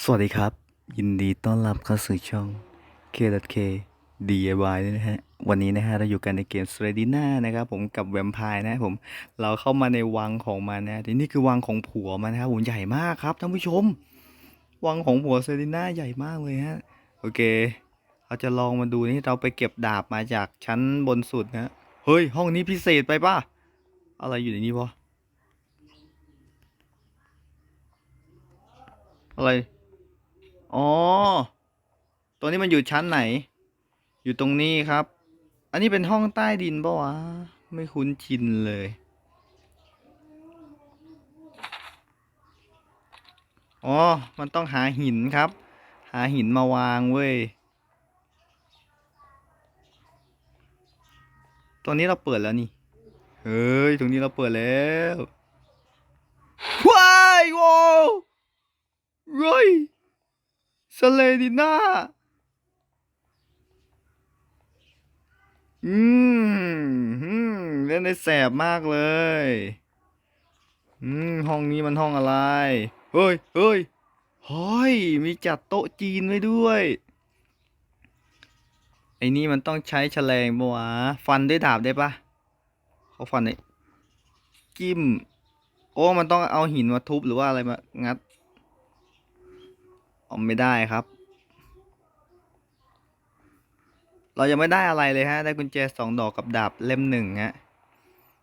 สวัสดีครับ ยินดีต้อนรับเข้าสู่ช่อง K.K DIY นะฮะ วันนี้นะฮะ เราอยู่กันในเกม s r e d i n a นะครับผมกับแวมไพร์นะผมเราเข้ามาในวังของมันนะที่นี่คือวังของผัวมันนะครับผมใหญ่มากครับท่านผู้ชม วังของผัวเซรีน่าใหญ่มากเลยฮะ โอเค เราจะลองมาดูนี่เราไปเก็บดาบมาจากชั้นบนสุดนะเฮ้ย ห้องนี้พิเศษไปป่ะ อะไรอยู่ในนี้วะอะไร อ๋อ ตัวนี้มันอยู่ชั้นไหน อยู่ตรงนี้ครับ อันนี้เป็นห้องใต้ดินปะวะ ไม่คุ้นชินเลย อ๋อ มันต้องหาหินครับ หาหินมาวางเว้ยตรงนี้เราเปิดแล้วนี่ เฮ้ย ตรงนี้เราเปิดแล้วว้ายโว้วย เลดิน่าอืมเล่นได้แสบมากเลย อืม ห้องนี้มันห้องอะไร เฮ้ยเฮ้ยเฮ้ย มีจัดโต๊ะจีนไว้ด้วย ไอ้นี่มันต้องใช้แฉลงปะวะ ฟันด้วยดาบได้ปะเขาฟันไอ้จิ้ม โอ้ มันต้องเอาหินมาทุบหรือว่าอะไรมางัด ออมไม่ได้ครับ เรายังไม่ได้อะไรเลยฮะ ได้กุญแจสองดอกกับดาบเล่มหนึ่งฮะ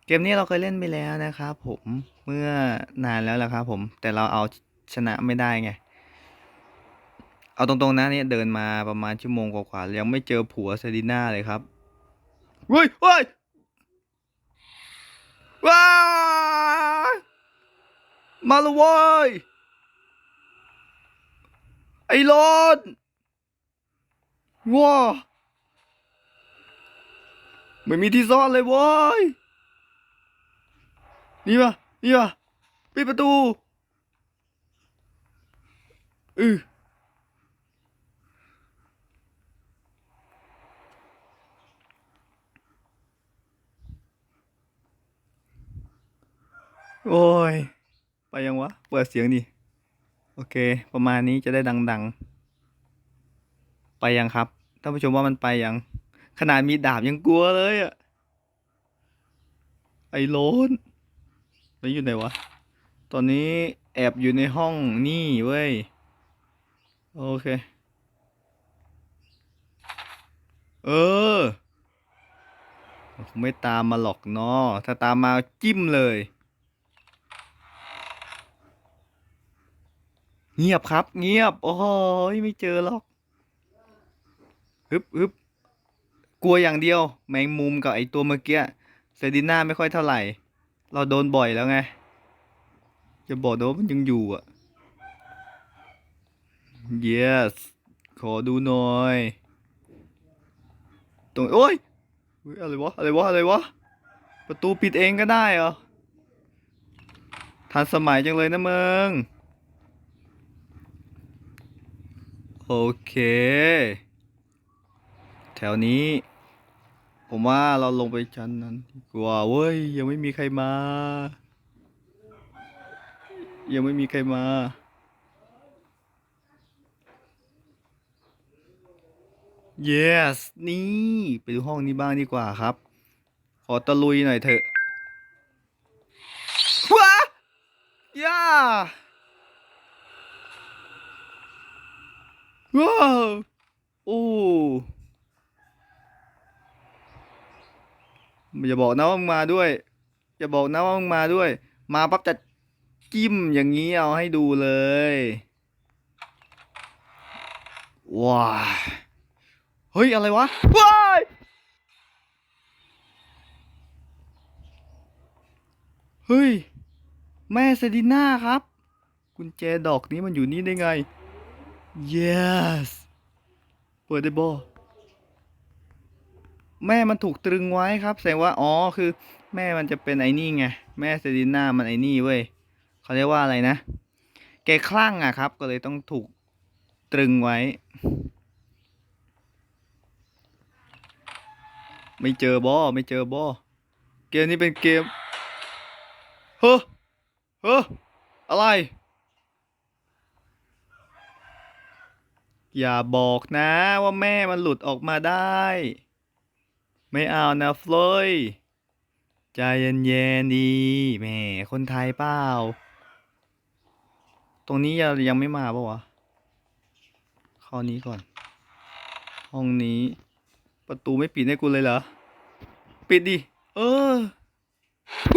เกมนี้เราเคยเล่นไปแล้วนะครับผมเมื่อนานแล้วแหละครับผม แต่เราเอาชนะไม่ได้ไง เอาตรงๆนะเนี่ยเดินมาประมาณชั่วโมงกว่าๆยังไม่เจอผัวเซรีน่าเลยครับเฮ้ยเฮ้ยว้ามาและเว้ย ไอ้รอนว้าไม่มีที่ซ่อนเลยว้ยนี่ปะนี่ปะปิดประตูอือโอ้ย ไปยังวะ เปิดเสียงดิ โอเค ประมาณนี้จะได้ดัง ๆ ไปยังครับท่านผู้ชมว่ามันไปยัง ขนาดมีดาบยังกลัวเลยอะไอ้โลนแล้วอยู่ไหนวะ ตอนนี้แอบอยู่ในห้องนี่เว้ย โอเค เออคงไม่ตามมาหรอกเนาะถ้าตามมาจิ้มเลย เงียบครับ เงียบ โอ้ยไม่เจอหรอกฮึบฮึบกลัวอย่างเดียว แมงมุมกับไอตัวเมื่อกี้เซดิน่าไม่ค่อยเท่าไหร่ เราโดนบ่อยแล้วไง จะบอกนะว่ามันยังอยู่อะ yes ขอดูหน่อย ตรงโอ้ยเฮ้ยอะไรวะ อะไรวะ อะไรวะ ประตูปิดเองก็ได้เหรอ ทันสมัยจังเลยนะมึง โอเค แถวนี้ ผมว่าเราลงไปชั้นนั้นดีกว่าเว้ย ยังไม่มีใครมา ยังไม่มีใครมา yes นี่ไปดูห้องนี้บ้างดีกว่าครับ ขอตะลุยหน่อยเถอะว้าย่า ว้าวโอ้อย่าบอกนะว่ามึงมาด้วย อย่าบอกนะว่ามึงมาด้วย มาปั๊บจะจิ้มอย่างนี้เอาให้ดูเลยว้าเฮ้ย อะไรวะว้ายเฮ้ย แม่เซดิน่าครับ กุญแจดอกนี้มันอยู่นี่ได้ไง yes เปิดได้บอแม่มันถูกตรึงไว้ครับ แสดงว่า อ๋อ คือ แม่มันจะเป็นไอ้นี่ไง แม่เซรีน่ามันไอ้นี่เว้ยเขาเรียกว่าอะไรนะ แกคลั่งอะครับ ก็เลยต้องถูกตรึงไว้ ไม่เจอบอไม่เจอบอเกมนี้เป็นเกม เฮ้อเฮ้ออะไร อย่าบอกนะว่าแม่มันหลุดออกมาได้ ไม่เอานะฟลอยใจเย็นๆดีแม่คนไทยเปล่า ตรงนี้ยังยังไม่มาปะวะข้านี้ก่อน ห้องนี้ ประตูไม่ปิดให้กูเลยเหรอ ปิดดิ เออ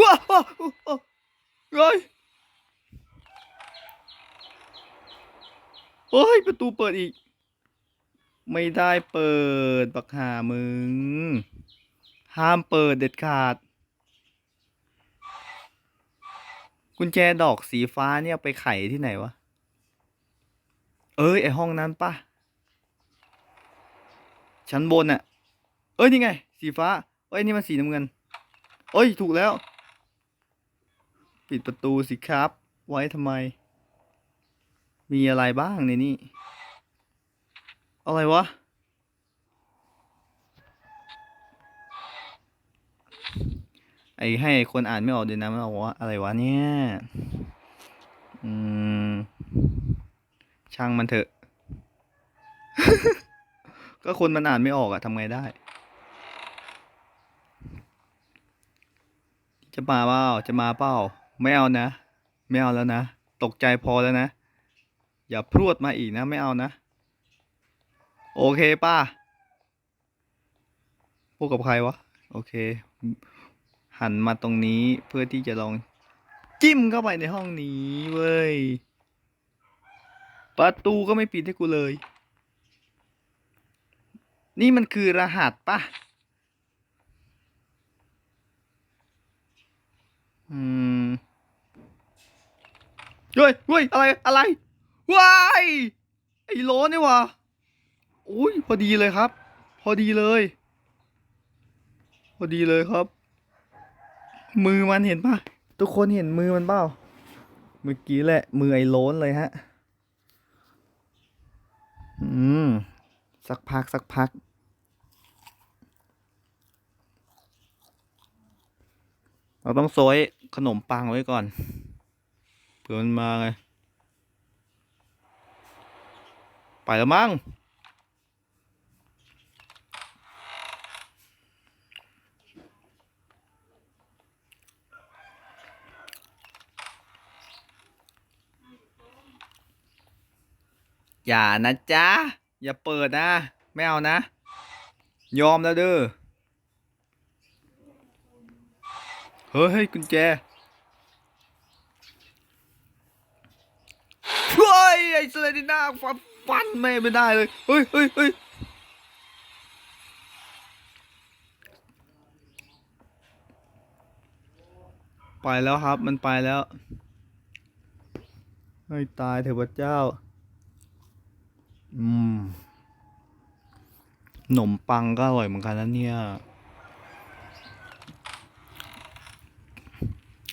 ว้าวว้าวว้าวเฮ้ยเฮ้ย ประตูเปิดอีก ไม่ได้เปิดบักหามึง ห้ามเปิดเด็ดขาด กุญแจดอกสีฟ้าเนี่ยไปไขที่ไหนวะ เอ้ย ไอห้องนั้นปะชั้นบนอะเอ้ย นี่ไง สีฟ้า เอ้ย นี่มันสีน้ำเงิน เอ้ย ถูกแล้ว ปิดประตูสิครับ ไว้ทำไม มีอะไรบ้างในนี้ อะไรวะ ไอให้คนอ่านไม่ออกเดี๋ยนะมันบอกว่าอะไรวะเนี่ย อืม ช่างมันเถอะ ก็คนมันอ่านไม่ออกอะทำไงได้ จะมาเปล่า จะมาเปล่า ไม่เอานะ ไม่เอาแล้วนะ ตกใจพอแล้วนะ อย่าพรวดมาอีกนะ ไม่เอานะ โอเคป้าพูดกับใครวะ โอเค หันมาตรงนี้เพื่อที่จะลอง จิ้มเข้าไปในห้องนี้เว้ย ประตูก็ไม่ปิดให้กูเลย นี่มันคือรหัสปะอืมเฮ้ยเฮ้ยอะไร อะไรว้ายไอ้โลนี่วะ อุ้ยพอดีเลยครับ พอดีเลย พอดีเลยครับ มือมันเห็นปะทุกคนเห็นมือมันเปล่าเมื่อกี้แหละ มือไอ้โล้นเลยฮะ อืม สักพักสักพัก เราต้องโซยขนมปังไว้ก่อนเผื่อมันมาไง ไปแล้วมั้ง อย่านะจ๊ะ อย่าเปิดนะ ไม่เอานะ ยอมแล้วเด้อ เฮ้ยเฮ้ยกุญแจเฮ้ยไอ้เซเลติน่าฟันฟันไม่ไม่ได้เลย เฮ้ยเฮ้ยเฮ้ยไปแล้วครับมันไปแล้ว ให้ตายเถอะพระเจ้า อืมขนมปังก็อร่อยเหมือนกันนะเนี่ย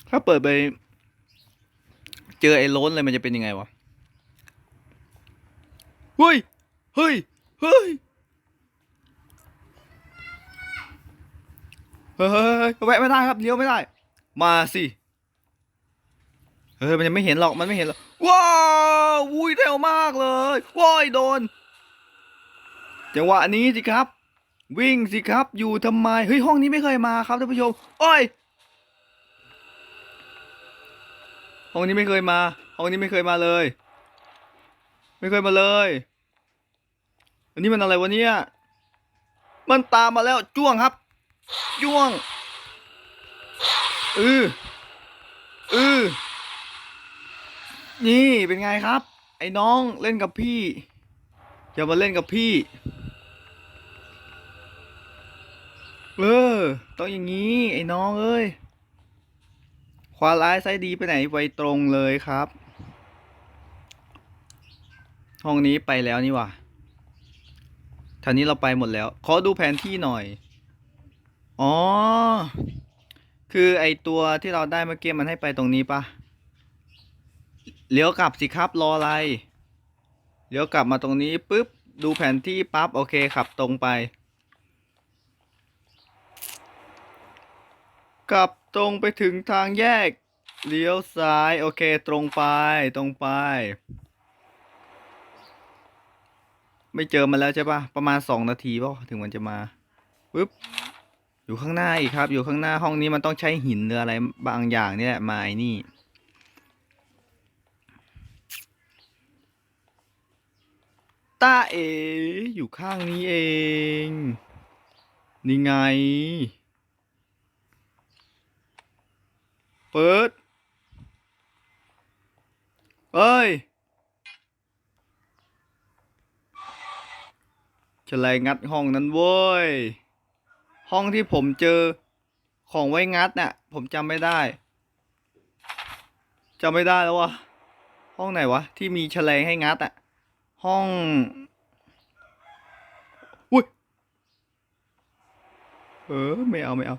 ถ้าเปิดไป เจอไอ้โล้นเลยมันจะเป็นยังไงวะเฮ้ยเฮ้ยเฮ้ย เฮ้ย เฮ้ย เฮ้ยแวะไม่ได้ครับเลี้ยวไม่ได้ มาสิ เฮ้ย มันยังไม่เห็นหรอก มันไม่เห็นหรอก ว้าว วุ้ยเร็วมากเลย ว้ยโดน จังหวะนี้สิครับ วิ่งสิครับ อยู่ทำไม เฮ้ยห้องนี้ไม่เคยมาครับท่านผู้ชม โอ้ย ห้องนี้ไม่เคยมา ห้องนี้ไม่เคยมาเลย ไม่เคยมาเลย อันนี้มันอะไรวะเนี่ย มันตามมาแล้วจ้วงครับ จ้วง อืออือนี่เป็นไงครับ ไอ้น้องเล่นกับพี่ อย่ามาเล่นกับพี่ เออ ต้องอย่างนี้ ไอ้น้องเอ้ยขวาร้ายไซดีไปไหนไปตรงเลยครับ ห้องนี้ไปแล้วนี่หว่านี้เราไปหมดแล้ว ขอดูแผนที่หน่อย อ๋อ คือไอตัวที่เราได้เมื่อกี้มันให้ไปตรงนี้ปะ เลี้ยวกลับสิครับรออะไร เลี้ยวกลับมาตรงนี้ปุ๊บดูแผนที่ปั๊บโอเคขับตรงไป กลับตรงไปถึงทางแยก เลี้ยวซ้ายโอเคตรงไปตรงไป ไม่เจอมันแล้วใช่ปะประมาณสองนาทีป่ะถึงมันจะมาปึ๊บอยู่ข้างหน้าอีกครับ อยู่ข้างหน้าห้องนี้มันต้องใช้หินหรืออะไรบางอย่างนี่ยมาไอ้นี่ ตาเอ อยู่ข้างนี้เอง นี่ไง เปิด เอ้ยจะไลงัดห้องนั้นเว้ย ห้องที่ผมเจอของไว้งัดน่ะ ผมจำไม่ได้จำไม่ได้แล้ววะห้องไหนวะ ที่มีแฉลงให้งัดอะ ห้อง อุ้ย เออ ไม่เอาไม่เอา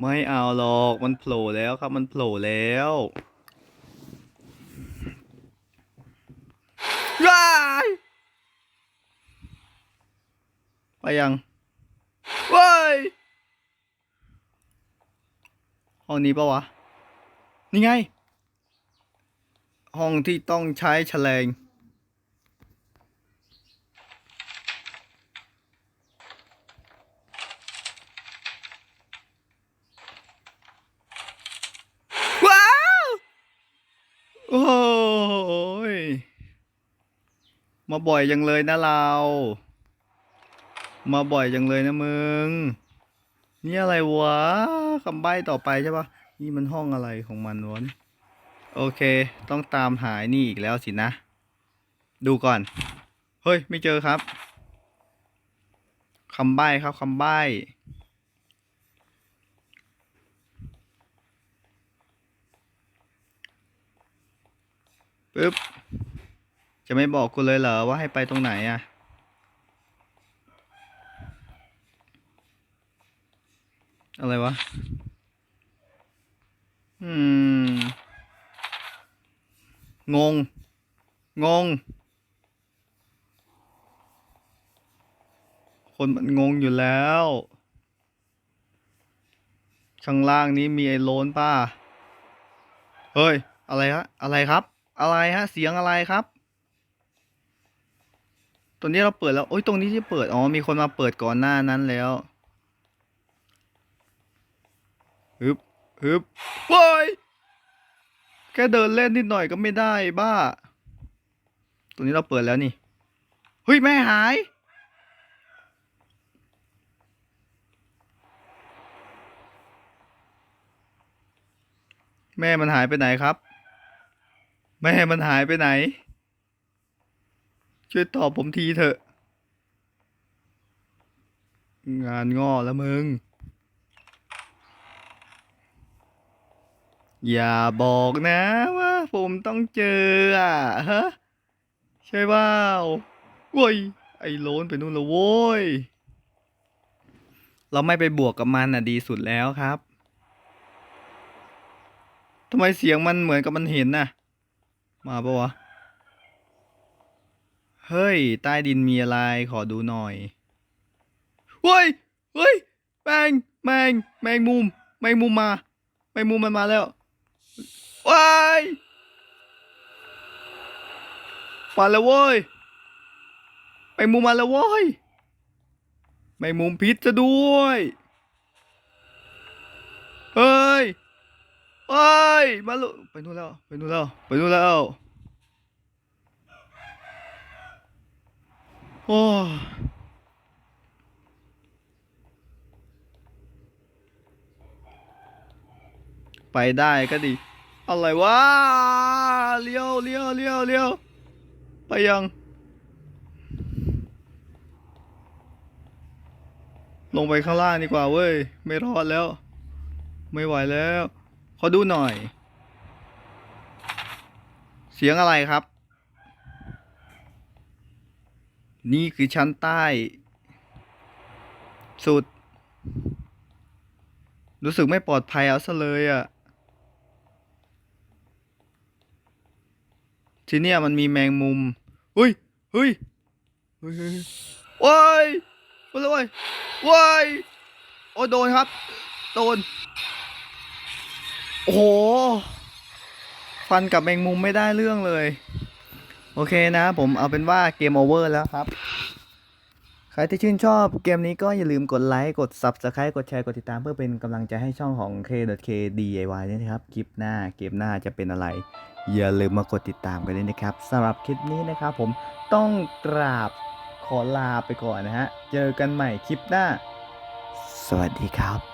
ไม่เอาหรอก มันโผล่แล้วครับ มันโผล่แล้วว้ายไปยังว้ายห้องนี้ปะวะ นี่ไง ห้องที่ต้องใช้แฉลง ว้าว โอ้ย มาบ่อยจังเลยนะเรา มาบ่อยจังเลยนะมึง นี่อะไรวะคำใบ้ต่อไปใช่ปะนี่มันห้องอะไรของมันวะนโอเค ต้องตามหายนี่อีกแล้วสินะ ดูก่อน เฮ้ย ไม่เจอครับคำใบ้ครับคำใบ้ปึ๊บ จะไม่บอกกูเลยเหรอว่าให้ไปตรงไหนอะอะไรวะ อืม งง งง คนมันงงอยู่แล้ว ข้างล่างนี้มีไอ้โลนป้า เฮ้ย อะไรฮะ อะไรครับ อะไรฮะ เสียงอะไรครับ ตรงนี้เราเปิดแล้วโอ้ยตรงนี้ที่เปิด อ๋อ มีคนมาเปิดก่อนหน้านั้นแล้วฮึบฮึบโว้ยแค่เดินเล่นนิดหน่อยก็ไม่ได้บ้าตรงนี้เราเปิดแล้วนี่เฮ้ยแม่หาย แม่มันหายไปไหนครับ แม่มันหายไปไหน ช่วยตอบผมทีเถอะ งานงอแล้วมึง อย่าบอกนะว่าผมต้องเจออะฮะ ใช่เปล่าโว้ย ไอ้โลนไปนู่นและโว้ย เราไม่ไปบวกกับมันอะดีสุดแล้วครับทำไมเสียงมันเหมือนกับมันเห็นน่ะ มาปะวะ เฮ้ย ใต้ดินมีอะไรขอดูหน่อย เฮ้ย เฮ้ย แมง แมง แมงมุม แมงมุมมา แมงมุมมันมาแล้วว้ายมาแล้วเว้ย แมงมุมมาแล้วเว้ย แมงมุมพิษจะด้วย เฮ้ย เฮ้ย มาลุไปนู่นแล้ว ไปนู่นแล้ว ไปนู่นแล้ว โอ้ไปได้ก็ดี อะไรวะเลี้ยวเลี้ยวเลี้ยวเลี้ยวไปยัง ลงไปข้างล่างดีกว่าเว้ย ไม่รอดแล้ว ไม่ไหวแล้ว ขอดูหน่อย เสียงอะไรครับ นี่คือชั้นใต้ สุด รู้สึกไม่ปลอดภัยเอาซะเลยอะ่ะ ที่เนี่ยมันมีแมงมุมเฮ้ยเฮ้ยเฮ้ยเฮ้ยเฮ้ยว้ายไปเลยเว้ยว้ายโอ้โดนครับ โดน โอ้โห ฟันกับแมงมุมไม่ได้เรื่องเลย โอเคนะผมเอาเป็นว่าเกมโอเวอร์แล้วครับ ใครที่ชื่นชอบเกมนี้ก็อย่าลืมกดไลค์ กด Subscribe กดแชร์กดติดตามเพื่อเป็นกำลังใจให้ช่องของ K.K DIY ด้วยนะครับ คลิปหน้าเกมหน้าจะเป็นอะไร อย่าลืมมากดติดตามกันด้วยนะครับสำหรับคลิปนี้นะครับผมต้องกราบขอลาไปก่อนนะฮะ เจอกันใหม่คลิปหน้า สวัสดีครับ